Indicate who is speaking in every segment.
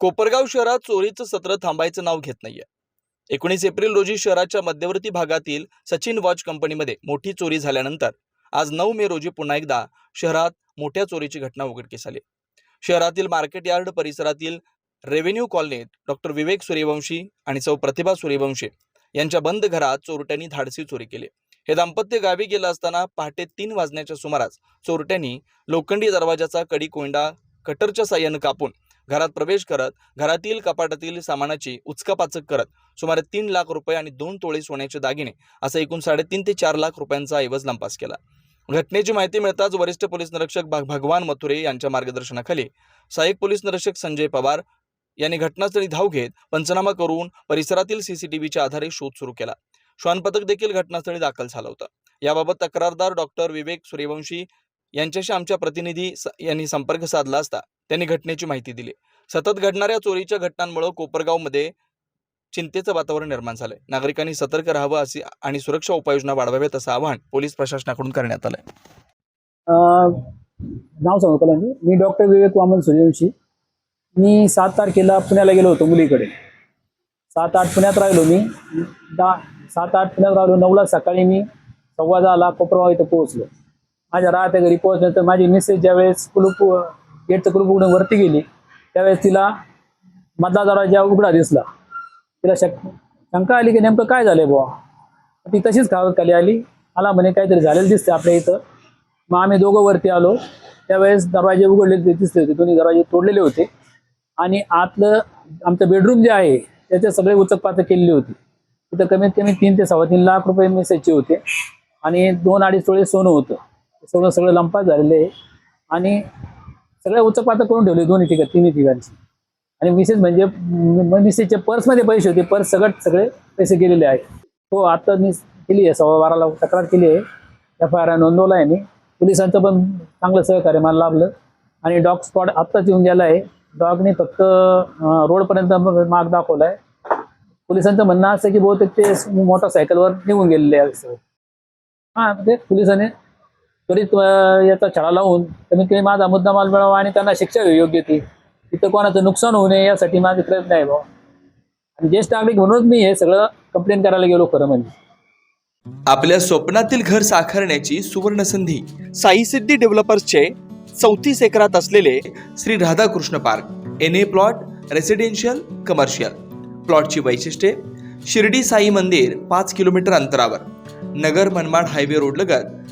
Speaker 1: कोपरगाव शहरात चोरीचं सत्र थांबायचं नाव घेत नाहीये. एकोणीस एप्रिल रोजी शहराच्या मध्यवर्ती भागातील सचिन वॉच कंपनीमध्ये मोठी चोरी झाल्यानंतर आज नऊ मे रोजी पुन्हा एकदा शहरात मोठ्या चोरीची घटना उघडकीस आली. शहरातील मार्केट यार्ड परिसरातील रेव्हेन्यू कॉलनीत डॉक्टर विवेक सूर्यवंशी आणि सौ प्रतिभा सूर्यवंशी यांच्या बंद घरात चोरट्यांनी धाडसी चोरी केली. हे दाम्पत्य गावी गेलं असताना पहाटे तीन वाजण्याच्या सुमारास चोरट्यांनी लोखंडी दरवाजाचा कडी कोंडा कटरच्या साह्यानं कापून घरात प्रवेश करत घरातील कपाटातील सामानाची उचकापाचक करत सुमारे तीन लाख रुपये आणि दोन तोळे सोन्याचे दागिने असं एकूण साडेतीन ते चार लाख रुपयांचा ऐवज लंपास केला. घटनेची माहिती मिळताच वरिष्ठ पोलीस निरीक्षक भगवान मथुरे यांच्या मार्गदर्शनाखाली सहाय्यक पोलीस निरीक्षक संजय पवार यांनी घटनास्थळी धाव घेत पंचनामा करून परिसरातील सीसीटीव्हीच्या आधारे शोध सुरू केला. श्वान पथक देखील घटनास्थळी दाखल झालं होतं. याबाबत तक्रारदार डॉक्टर विवेक सूर्यवंशी यांच्याशी आमच्या प्रतिनिधी यांनी संपर्क साधला असता. त्यांनी घटनेची माहिती दिली. सतत घडणाऱ्या चोरीच्या घटनांमुळे कोपरगावमध्ये चिंतेचं वातावरण निर्माण झालंय. नागरिकांनी सतर्क राहावं अशी आणि सुरक्षा उपाययोजना वाढवाव्यात असं आवाहन पोलीस प्रशासनाकडून करण्यात आलंय.
Speaker 2: अं, नाव सांगू का मी मी डॉक्टर विवेक वामन सूर्यवंशी मी सात तारखेला पुण्याला गेलो होतो मुलीकडे. सात आठ पुण्यात राहिलो मी. दहा सात आठ पुण्यात राहिलो. नऊला सकाळी मी सव्वा दहाला कोपरगाव इथं पोहोचलो. माझ्या राहत्या घरी पोहोचल्यानंतर माझी मिसेस ज्यावेळेस कुलूप गेटचं कुलूप उघडून वरती गेली त्यावेळेस तिला मधला दरवाजा उघडा दिसला. तिला शक शंका आली की नेमकं काय झालंय बुवा? ती तशीच खावत खाली आली. मला म्हणे काहीतरी झालेलं दिसतं आपल्या इथं. मग आम्ही दोघं वरती आलो. त्यावेळेस दरवाजे उघडलेले दिसले होते. दोन्ही दरवाजे तोडलेले होते. आणि आतलं आमचं बेडरूम जे आहे त्याचे सगळे उचकपाचक केलेली होती. तिथं कमीत कमी तीन ते सव्वा तीन लाख रुपये मेसेजचे होते. आणि दोन अडीच तोळे सोनं होतं. सगळं सगळं लंपास झालेलं आहे. आणि सगळे उचकपात करून ठेवले दोन्ही ठिकाणी तिन्ही ठिकाणची. आणि मिसेस म्हणजे म- मिसेसच्या पर्समध्ये पैसे होते पर्स सगळं सगळे पैसे गेलेले आहेत. हो आता मी केली आहे सव्वा बाराला तक्रार केली आहे. एफ आय आर नोंदवला आहे मी. पोलिसांचं पण चांगलं सहकार्य मला लाभलं. आणि डॉग स्पॉट आत्ताच येऊन गेला आहे. डॉगने फक्त रोडपर्यंत मार्ग दाखवला आहे. पोलिसांचं म्हणणं असं की बहुतेक ते मोटरसायकलवर निघून गेलेले आहे सगळे. हां ते पोलिसांनी त्वरित याचा छडा लावून कमीत कमी माझा मुद्दा माल मिळावा आणि त्यांना शिक्षा योग्य ती. तिथं कोणाचं नुकसान होऊ नये यासाठी माझे प्रयत्न आहे भाऊ. आणि ज्येष्ठ नागरिक म्हणूनच मी हे सगळं कंप्लेंट करायला गेलो खरं म्हणजे.
Speaker 1: आपल्या स्वप्नातील घर साकारण्याची सुवर्ण संधी साई सिद्धी डेव्हलपर्सचे चौतीस एकरात असलेले Shri Radhakrishna park N A plot residential commercial प्लॉटची वैशिष्ट्ये शिर्डी साई मंदिर पाच किलोमीटर अंतरावर नगर मनमाड हायवे रोड लगत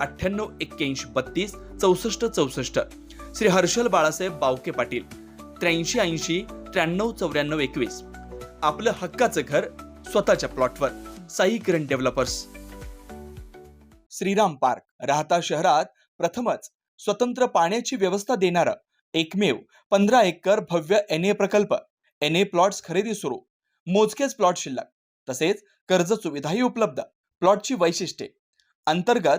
Speaker 1: अठ्ठ्याण्णव एक्क्याऐंशी बत्तीस चौसष्ट चौसष्ट. श्री हर्षल बाळासाहेब बावके पाटील त्र्याऐंशी ऐंशी त्र्याण्णव चौऱ्याण्णव एकवीस. आपलं हक्काचं घर स्वतःच्या प्लॉटवर. साई किरण डेव्हलपर्स. श्रीराम पार्क राहता शहरात प्रथमच स्वतंत्र पाण्याची व्यवस्था देणारं एकमेव पंधरा एकर भव्य एन ए प्रकल्प. एन ए प्लॉट्स खरेदी सुरू. मोजकेच प्लॉट शिल्लक. तसेच कर्ज सुविधाही उपलब्ध प्लॉटची वैशिष्ट्ये. अंतर्गत